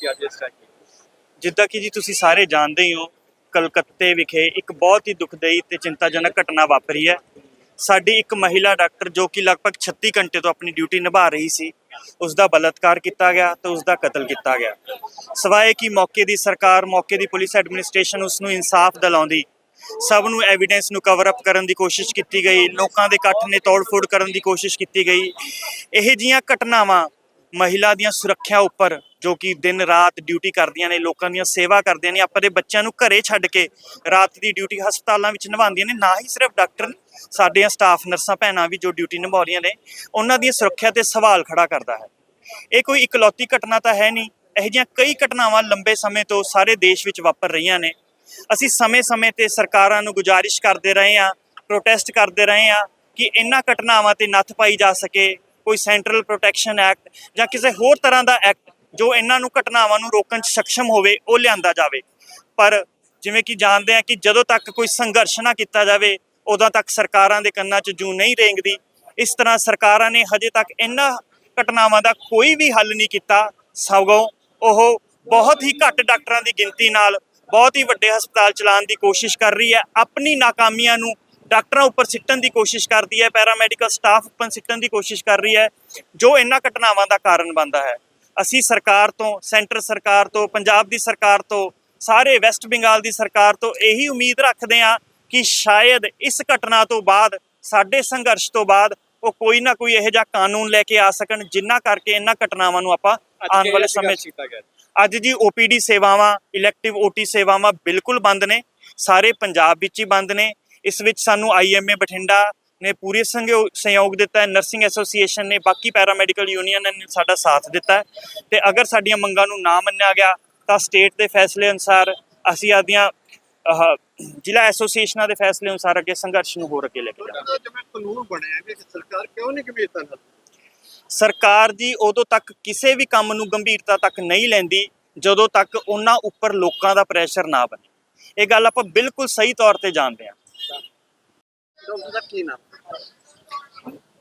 ਤੁਸੀਂ ਅੱਜ ਇਸ ਟਾਈਮ ਜਿੱਦਾਂ ਕਿ ਜੀ ਤੁਸੀਂ ਸਾਰੇ ਜਾਣਦੇ ਹੀ ਹੋ, ਕਲਕੱਤੇ ਵਿਖੇ ਇੱਕ ਬਹੁਤ ਹੀ ਦੁਖਦਾਈ ਤੇ ਚਿੰਤਾਜਨਕ ਘਟਨਾ ਵਾਪਰੀ ਹੈ। ਸਾਡੀ ਇੱਕ ਮਹਿਲਾ ਡਾਕਟਰ ਜੋ ਕਿ ਲਗਭਗ 36 ਘੰਟੇ ਤੋਂ ਆਪਣੀ ਡਿਊਟੀ ਨਿਭਾ ਰਹੀ ਸੀ ਉਸ ਦਾ ਬਲਾਤਕਾਰ ਕੀਤਾ ਗਿਆ ਤੇ ਉਸ ਦਾ ਕਤਲ ਕੀਤਾ ਗਿਆ। ਸਵਾਏ ਕਿ ਮੌਕੇ ਦੀ ਸਰਕਾਰ, ਮੌਕੇ ਦੀ ਪੁਲਿਸ ਐਡਮਿਨਿਸਟ੍ਰੇਸ਼ਨ ਉਸ ਨੂੰ ਇਨਸਾਫ ਦਿਲਾਉਂਦੀ। ਸਭ ਨੂੰ ਐਵੀਡੈਂਸ ਨੂੰ ਕਵਰ ਅਪ ਕਰਨ ਦੀ ਕੋਸ਼ਿਸ਼ ਕੀਤੀ ਗਈ। ਲੋਕਾਂ ਦੇ ਇਕੱਠ ਨੇ ਤੋੜ-ਫੋੜ ਕਰਨ ਦੀ ਕੋਸ਼ਿਸ਼ ਕੀਤੀ ਗਈ। ਇਹ ਜੀਆਂ ਘਟਨਾਵਾਂ ਮਹਿਲਾ ਦੀਆਂ ਸੁਰੱਖਿਆ ਉੱਪਰ, ਜੋ ਕਿ ਦਿਨ ਰਾਤ ਡਿਊਟੀ ਕਰਦੀਆਂ ਨੇ, ਲੋਕਾਂ ਦੀਆਂ ਸੇਵਾ ਕਰਦੀਆਂ ਨੇ ਆਪਣੇ ਬੱਚਿਆਂ ਨੂੰ ਘਰੇ ਛੱਡ ਕੇ ਰਾਤ ਦੀ ਡਿਊਟੀ ਹਸਪਤਾਲਾਂ ਵਿੱਚ ਨਿਭਾਉਂਦੀਆਂ ਨੇ, ਨਾ ਹੀ ਸਿਰਫ ਡਾਕਟਰ ਸਾਡੀਆਂ ਸਟਾਫ ਨਰਸਾਂ, ਭੈਣਾਂ ਵੀ ਜੋ ਡਿਊਟੀ ਨਿਭਾ ਰਹੀਆਂ ਨੇ, ਉਹਨਾਂ ਦੀਆਂ ਸੁਰੱਖਿਆ ਤੇ ਸਵਾਲ ਖੜਾ ਕਰਦਾ ਹੈ। ਇਹ ਕੋਈ ਇਕਲੌਤੀ ਘਟਨਾ ਤਾਂ ਹੈ ਨਹੀਂ, ਇਹੋ ਜਿਹੀਆਂ ਕਈ ਘਟਨਾਵਾਂ ਲੰਬੇ ਸਮੇਂ ਤੋਂ ਸਾਰੇ ਦੇਸ਼ ਵਿੱਚ ਵਾਪਰ ਰਹੀਆਂ ਨੇ। ਅਸੀਂ ਸਮੇਂ-ਸਮੇਂ ਤੇ ਸਰਕਾਰਾਂ ਨੂੰ ਗੁਜ਼ਾਰਿਸ਼ ਕਰਦੇ ਰਹੇ ਹਾਂ ਪ੍ਰੋਟੈਸਟ ਕਰਦੇ ਰਹੇ ਹਾਂ ਕਿ ਇਹਨਾਂ ਘਟਨਾਵਾਂ ਤੇ ਨੱਥ ਪਾਈ ਜਾ ਸਕੇ ਕੋਈ ਸੈਂਟਰਲ ਪ੍ਰੋਟੈਕਸ਼ਨ ਐਕਟ ਜਾਂ ਕਿਸੇ ਹੋਰ ਤਰ੍ਹਾਂ ਦਾ ਐਕਟ ਜੋ ਇਹਨਾਂ ਨੂੰ ਘਟਨਾਵਾਂ ਨੂੰ ਰੋਕਣ 'ਚ ਸક્ષਮ ਹੋਵੇ, ਉਹ ਲਿਆਂਦਾ ਜਾਵੇ। ਪਰ ਜਿਵੇਂ ਕਿ ਜਾਣਦੇ ਆ ਕਿ ਜਦੋਂ ਤੱਕ ਕੋਈ ਸੰਘਰਸ਼ ਨਾ ਕੀਤਾ ਜਾਵੇ, ਉਦੋਂ ਤੱਕ ਸਰਕਾਰਾਂ ਦੇ ਕੰਨਾਂ 'ਚ ਜੂ ਨਹੀਂ ਰੇਂਗਦੀ। ਇਸ ਤਰ੍ਹਾਂ ਸਰਕਾਰਾਂ ਨੇ ਹਜੇ ਤੱਕ ਇਹਨਾਂ ਘਟਨਾਵਾਂ ਦਾ ਕੋਈ ਵੀ ਹੱਲ ਨਹੀਂ ਕੀਤਾ। ਸਗੋਂ ਉਹ ਬਹੁਤ ਹੀ ਘੱਟ ਡਾਕਟਰਾਂ ਦੀ ਗਿਣਤੀ ਨਾਲ ਬਹੁਤ ਹੀ ਵੱਡੇ ਹਸਪਤਾਲ ਚਲਾਉਣ ਦੀ ਕੋਸ਼ਿਸ਼ ਕਰ ਰਹੀ ਹੈ। ਆਪਣੀ ਨਾਕਾਮੀਆਂ ਨੂੰ ਡਾਕਟਰਾਂ ਉੱਪਰ ਸਿੱਟਣ ਦੀ ਕੋਸ਼ਿਸ਼ ਕਰਦੀ ਹੈ ਪੈਰਾਮੈਡੀਕਲ ਸਟਾਫ ਉੱਪਰ ਸਿੱਟਣ ਦੀ ਕੋਸ਼ਿਸ਼ ਕਰ ਰਹੀ ਹੈ ਜੋ ਇਹਨਾਂ ਘਟਨਾਵਾਂ ਦਾ ਕਾਰਨ ਬਣਦਾ ਹੈ। ਅਸੀਂ ਸਰਕਾਰ ਤੋਂ ਸੈਂਟਰ ਸਰਕਾਰ ਤੋਂ ਪੰਜਾਬ ਦੀ ਸਰਕਾਰ ਤੋਂ ਸਾਰੇ ਵੈਸਟ ਬੰਗਾਲ ਦੀ ਸਰਕਾਰ ਤੋਂ ਇਹੀ ਉਮੀਦ ਰੱਖਦੇ ਹਾਂ ਕਿ ਸ਼ਾਇਦ ਇਸ ਘਟਨਾ ਤੋਂ ਬਾਅਦ ਸਾਡੇ ਸੰਘਰਸ਼ ਤੋਂ ਬਾਅਦ ਉਹ ਕੋਈ ਨਾ ਕੋਈ ਇਹੋ ਜਿਹਾ ਕਾਨੂੰਨ ਲੈ ਕੇ ਆ ਸਕਣ ਜਿੰਨਾ ਕਰਕੇ ਇਹਨਾਂ ਘਟਨਾਵਾਂ ਨੂੰ ਆਪਾਂ ਆਉਣ ਵਾਲੇ ਸਮੇਂ 'ਚ ਕੀਤਾ ਗਿਆ? ਅੱਜ ਜੀ OPD ਸੇਵਾਵਾਂ ਇਲੈਕਟਿਵ OT ਸੇਵਾਵਾਂ ਬਿਲਕੁਲ ਬੰਦ ਨੇ ਸਾਰੇ ਪੰਜਾਬ ਵਿੱਚ ਹੀ ਬੰਦ ਨੇ ਇਸ ਵਿੱਚ ਸਾਨੂੰ IMA ਬਠਿੰਡਾ ਨੇ ਪੂਰੇ ਸਹਿਯੋਗ ਦਿੱਤਾ ਹੈ ਨਰਸਿੰਗ ਐਸੋਸੀਏਸ਼ਨ ਨੇ ਬਾਕੀ ਪੈਰਾਮੈਡੀਕਲ ਯੂਨੀਅਨ ਨੇ ਸਾਡਾ ਸਾਥ ਦਿੱਤਾ ਹੈ। ਤੇ ਅਗਰ ਸਾਡੀਆਂ ਮੰਗਾਂ ਨੂੰ ਨਾ ਮੰਨਿਆ ਗਿਆ ਤਾਂ ਸਟੇਟ ਦੇ ਫੈਸਲੇ ਅਨੁਸਾਰ ਅਸੀਂ ਆਦੀਆਂ ਜ਼ਿਲ੍ਹਾ ਐਸੋਸੀਏਸ਼ਨਾਂ ਦੇ ਫੈਸਲੇ ਅਨੁਸਾਰ ਅੱਗੇ ਸੰਘਰਸ਼ ਨੂੰ ਹੋਰ ਅੱਗੇ ਲੈ ਕੇ ਜਾਵਾਂਗੇ। ਉਹਦਾ ਜਿਵੇਂ ਕਾਨੂੰਨ ਬਣਿਆ ਕਿ ਸਰਕਾਰ ਕਿਉਂ ਨਹੀਂ ਗੰਭੀਰਤਾ ਨਾਲ ਸਰਕਾਰ ਜੀ ਉਦੋਂ ਤੱਕ ਕਿਸੇ ਵੀ ਕੰਮ ਨੂੰ ਗੰਭੀਰਤਾ ਤੱਕ ਨਹੀਂ ਲੈਂਦੀ ਜਦੋਂ ਤੱਕ ਉਹਨਾਂ ਉੱਪਰ ਲੋਕਾਂ ਦਾ ਪ੍ਰੈਸ਼ਰ ਨਾ ਬਣੇ। ਇਹ ਗੱਲ ਆਪਾਂ ਬਿਲਕੁਲ ਸਹੀ ਤੌਰ ਤੇ ਜਾਣਦੇ ਹਾਂ। ਡਾਕਟਰ ਦਾ ਕੀ ਨਾਮ?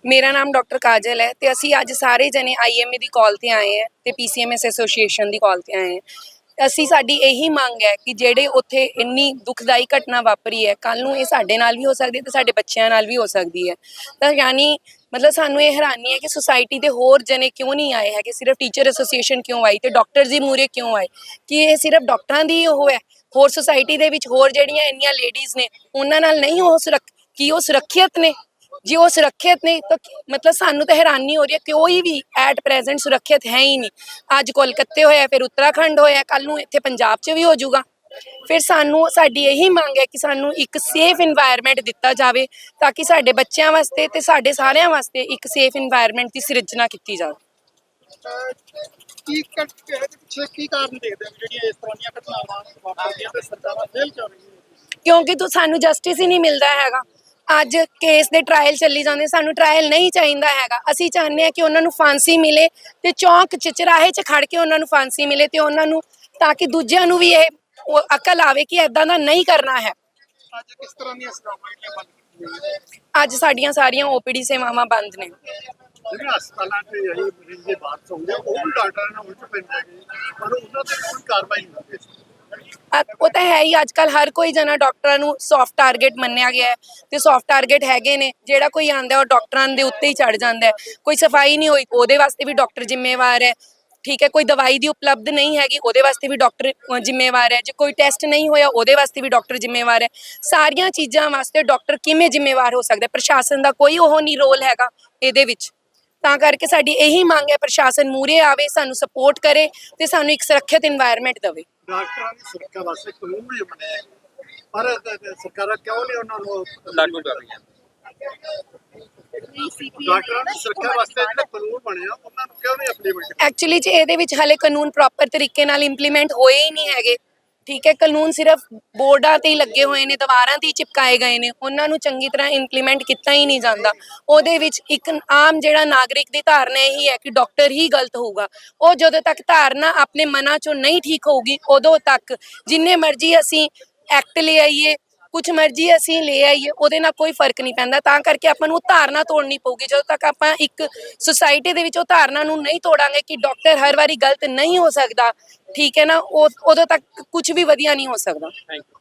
ਮੇਰਾ ਨਾਮ ਡਾਕਟਰ ਕਾਜਲ ਹੈ ਤੇ ਅਸੀਂ ਅੱਜ ਸਾਰੇ ਜਣੇ ਆਈਐਮਏ ਦੀ ਕਾਲ ਤੇ ਆਏ ਹਾਂ ਤੇ ਪੀਸੀਐਮਐਸ ਐਸੋਸੀਏਸ਼ਨ ਦੀ ਕਾਲ ਤੇ ਆਏ ਹਾਂ। ਅਸੀਂ ਸਾਡੀ ਇਹੀ ਮੰਗ ਹੈ ਕਿ ਜਿਹੜੇ ਉੱਥੇ ਇੰਨੀ ਦੁਖਦਾਈ ਘਟਨਾ ਵਾਪਰੀ ਹੈ ਕੱਲ ਨੂੰ ਇਹ ਸਾਡੇ ਨਾਲ ਵੀ ਹੋ ਸਕਦੀ ਹੈ ਤੇ ਸਾਡੇ ਬੱਚਿਆਂ ਨਾਲ ਵੀ ਹੋ ਸਕਦੀ ਹੈ। ਤਾਂ ਯਾਨੀ ਮਤਲਬ ਸਾਨੂੰ ਇਹ ਹੈਰਾਨੀ ਹੈ ਕਿ ਸੁਸਾਇਟੀ ਦੇ ਹੋਰ ਜਣੇ ਕਿਉਂ ਨਹੀਂ ਆਏ ਹੈਗੇ? ਸਿਰਫ ਟੀਚਰ ਐਸੋਸੀਏਸ਼ਨ ਕਿਉਂ ਆਈ ਤੇ ਡਾਕਟਰ ਜੀ ਮੂਰੇ ਕਿਉਂ ਆਏ? ਕਿ ਇਹ ਸਿਰਫ ਡਾਕਟਰਾਂ ਦੀ ਉਹ ਹੈ? ਹੋਰ ਸੁਸਾਇਟੀ ਦੇ ਵਿੱਚ ਹੋਰ ਜਿਹੜੀਆਂ ਇੰਨੀਆਂ ਲੇਡੀਜ਼ ਨੇ, ਉਹਨਾਂ ਨਾਲ ਨਹੀਂ ਉਹ ਸੁਰੱਖ ਕਿ ਉਹ ਸੁਰੱਖਿਅਤ ਨੇ? ਜੇ ਉਹ ਸੁਰੱਖਿਅਤ ਨੇ ਤਾਂ ਮਤਲਬ ਸਾਨੂੰ ਤਾਂ ਹੈਰਾਨੀ ਹੋ ਰਹੀ ਹੈ ਕਿ ਕੋਈ ਵੀ ਐਟ ਪ੍ਰੈਜ਼ੈਂਟ ਸੁਰੱਖਿਅਤ ਹੈ ਹੀ ਨਹੀਂ। ਅੱਜ ਕੋਲਕਾਤੇ ਹੋਇਆ ਫਿਰ ਉੱਤਰਾਖੰਡ ਹੋਇਆ ਕੱਲ ਨੂੰ ਇੱਥੇ ਪੰਜਾਬ 'ਚ ਵੀ ਹੋ ਜਾਊਗਾ। ਫਿਰ ਸਾਨੂੰ ਸਾਡੀ ਇਹੀ ਮੰਗ ਹੈ ਕਿ ਸਾਨੂੰ ਇੱਕ ਸੇਫ এনवायरमेंट ਦਿੱਤਾ ਜਾਵੇ ਤਾਂ ਕਿ ਸਾਡੇ ਬੱਚਿਆਂ ਵਾਸਤੇ ਤੇ ਸਾਡੇ ਸਾਰਿਆਂ ਵਾਸਤੇ ਇੱਕ ਸੇਫ এনवायरमेंट ਦੀ ਸਿਰਜਣਾ ਕੀਤੀ ਜਾਵੇ। ਕਿਉਂਕਿ ਤੋਂ ਸਾਨੂੰ ਜਸਟਿਸ ਹੀ ਨਹੀਂ ਮਿਲਦਾ ਹੈਗਾ। ਅੱਜ ਕੇਸ ਦੇ ਟ੍ਰਾਇਲ ਚੱਲੀ ਜਾਂਦੇ ਸਾਨੂੰ ਟ੍ਰਾਇਲ ਨਹੀਂ ਚਾਹੀਦਾ ਹੈਗਾ। ਅਸੀਂ ਚਾਹੁੰਦੇ ਹਾਂ ਕਿ ਉਹਨਾਂ ਨੂੰ ਫਾਂਸੀ ਮਿਲੇ ਤੇ ਚੌਂਕ ਚ ਚਰਾਹੇ 'ਚ ਖੜ ਕੇ ਉਹਨਾਂ ਨੂੰ ਫਾਂਸੀ ਮਿਲੇ ਤੇ ਉਹਨਾਂ ਨੂੰ ਤਾਂ ਕਿ ਦੂਜਿਆਂ ਨੂੰ ਵੀ ਇਹ ਉਹ ਅਕਲ ਆਵੇ ਕਿ ਐਦਾਂ ਦਾ ਨਹੀਂ ਕਰਨਾ ਹੈ। ਅੱਜ ਕਿਸ ਤਰ੍ਹਾਂ ਦੀਆਂ ਸੇਵਾਵਾਂ ਜਿਹੜੀਆਂ ਬੰਦ ਕੀਤੀਆਂ ਗਈਆਂ? ਅੱਜ ਸਾਡੀਆਂ ਸਾਰੀਆਂ ਓਪੀਡੀ ਸੇਵਾਵਾਂ ਬੰਦ ਨੇ। ਜਿਹੜੇ ਹਸਪਤਾਲਾਂ 'ਚ ਇਹ ਮਰੀਜ਼ ਦੇ ਬਾਅਦ ਹੁੰਦੇ ਆ, ਉਹ ਵੀ ਡਾਕਟਰਾਂ ਨਾਲ ਉਲਟ ਪੈਂਦੇ ਹੈਗੇ ਪਰ ਉਹਨਾਂ ਤੇ ਕੋਈ ਕਾਰਵਾਈ ਨਹੀਂ ਹੁੰਦੀ। ਅ- ਉਹ ਤਾਂ ਹੈ ਹੀ, ਅੱਜ ਕੱਲ ਹਰ ਕੋਈ ਜਣਾ ਡਾਕਟਰਾਂ ਨੂੰ ਸੌਫਟ ਟਾਰਗੇਟ ਮੰਨਿਆ ਗਿਆ ਹੈ ਤੇ ਸੌਫਟ ਟਾਰਗੇਟ ਹੈਗੇ ਨੇ, ਜਿਹੜਾ ਕੋਈ ਆਂਦਾ ਉਹ ਡਾਕਟਰਾਂ ਦੇ ਉੱਤੇ ਹੀ ਚੜ ਜਾਂਦਾ ਕੋਈ ਸਫ਼ਾਈ ਨਹੀਂ ਹੋਈ, ਉਹਦੇ ਵਾਸਤੇ ਵੀ ਡਾਕਟਰ ਜ਼ਿੰਮੇਵਾਰ ਹੈ, ਠੀਕ ਹੈ, ਕੋਈ ਦਵਾਈ ਦੀ ਉਪਲਬਧ ਨਹੀਂ ਹੈਗੀ, ਉਹਦੇ ਵਾਸਤੇ ਵੀ ਡਾਕਟਰ ਜ਼ਿੰਮੇਵਾਰ ਹੈ। ਜੇ ਕੋਈ ਟੈਸਟ ਨਹੀਂ ਹੋਇਆ, ਉਹਦੇ ਵਾਸਤੇ ਵੀ ਡਾਕਟਰ ਜ਼ਿੰਮੇਵਾਰ ਹੈ। ਸਾਰੀਆਂ ਚੀਜ਼ਾਂ ਵਾਸਤੇ ਡਾਕਟਰ ਕਿਵੇਂ ਜ਼ਿੰਮੇਵਾਰ ਹੋ ਸਕਦਾ ਪ੍ਰਸ਼ਾਸਨ ਦਾ ਕੋਈ ਉਹ ਨਹੀਂ ਰੋਲ ਹੈਗਾ ਇਹਦੇ ਵਿੱਚ। ਤਾਂ ਕਰਕੇ ਸਾਡੀ ਇਹੀ ਮੰਗ ਹੈ, ਪ੍ਰਸ਼ਾਸਨ ਮੂਰੇ ਆਵੇ, ਸਾਨੂੰ ਸਪੋਰਟ ਕਰੇ ਤੇ ਸਾਨੂੰ ਇੱਕ ਸੁਰੱਖਿਅਤ এনवायरमेंट ਦੇਵੇ। ਡਾਕਟਰਾਂ ਦੀ ਸੁਰੱਖਿਆ ਵਾਸਤੇ ਕਾਨੂੰਨ ਵੀ ਬਣੇ ਹੈਗੇ ਪਰ ਸਰਕਾਰਾਂ ਕਿਉਂ ਨਹੀਂ ਉਹਨਾਂ ਨੂੰ ਲਾਗੂ ਕਰ ਰਹੀਆਂ? ਡਾਕਟਰਾਂ ਦੀ ਸੁਰੱਖਿਆ ਵਾਸਤੇ ਜਿਹੜੇ ਕਾਨੂੰਨ ਬਣੇ ਆ ਉਹਨਾਂ ਨੂੰ ਕਿਉਂ ਨਹੀਂ ਇੰਪਲੀਮੈਂਟ ਐਕਚੁਅਲੀ ਜੇ ਇਹਦੇ ਵਿੱਚ ਹਲੇ ਕਾਨੂੰਨ ਪ੍ਰੋਪਰ ਤਰੀਕੇ ਨਾਲ ਇੰਪਲੀਮੈਂਟ ਹੋਏ ਹੀ ਨਹੀਂ ਹੈਗੇ ਠੀਕ ਹੈ, ਕਾਨੂੰਨ ਸਿਰਫ ਬੋਰਡਾਂ ਤੇ ਹੀ ਲੱਗੇ ਹੋਏ ਨੇ, ਦੀਵਾਰਾਂ ਤੇ ਹੀ ਚਿਪਕਾਏ ਗਏ ਨੇ, ਉਹਨਾਂ ਨੂੰ ਚੰਗੀ ਤਰ੍ਹਾਂ ਇੰਪਲੀਮੈਂਟ ਕੀਤਾ ਹੀ ਨਹੀਂ ਜਾਂਦਾ। ਉਹਦੇ ਵਿੱਚ ਇੱਕ ਆਮ ਜਿਹੜਾ ਨਾਗਰਿਕ ਦੀ ਧਾਰਨਾ ਇਹੀ ਹੈ ਕਿ ਡਾਕਟਰ ਹੀ ਗਲਤ ਹੋਊਗਾ। ਉਹ ਜਦੋਂ ਤੱਕ ਧਾਰਨਾ ਆਪਣੇ ਮਨਾਂ ਚੋਂ ਨਹੀਂ ਠੀਕ ਹੋਊਗੀ, ਉਦੋਂ ਤੱਕ ਜਿੰਨੇ ਮਰਜ਼ੀ ਅਸੀਂ ਐਕਟ ਲੈ ਆਈਏ ਕੁਝ ਮਰਜ਼ੀ ਅਸੀਂ ਲੈ ਆਈਏ, ਉਹਦੇ ਨਾਲ ਕੋਈ ਫ਼ਰਕ ਨਹੀਂ ਪੈਂਦਾ। ਤਾਂ ਕਰਕੇ ਆਪਾਂ ਨੂੰ ਧਾਰਨਾ ਤੋੜਨੀ ਪਊਗੀ। ਜਦੋਂ ਤੱਕ ਆਪਾਂ ਇੱਕ ਸੁਸਾਇਟੀ ਦੇ ਵਿੱਚ ਉਹ ਧਾਰਨਾ ਨੂੰ ਨਹੀਂ ਤੋੜਾਂਗੇ ਕਿ ਡਾਕਟਰ ਹਰ ਵਾਰੀ ਗਲਤ ਨਹੀਂ ਹੋ ਸਕਦਾ, ਠੀਕ ਹੈ ਨਾ? ਉਹ, ਉਦੋਂ ਤੱਕ ਕੁਝ ਵੀ ਵਧੀਆ ਨਹੀਂ ਹੋ ਸਕਦਾ। Thank you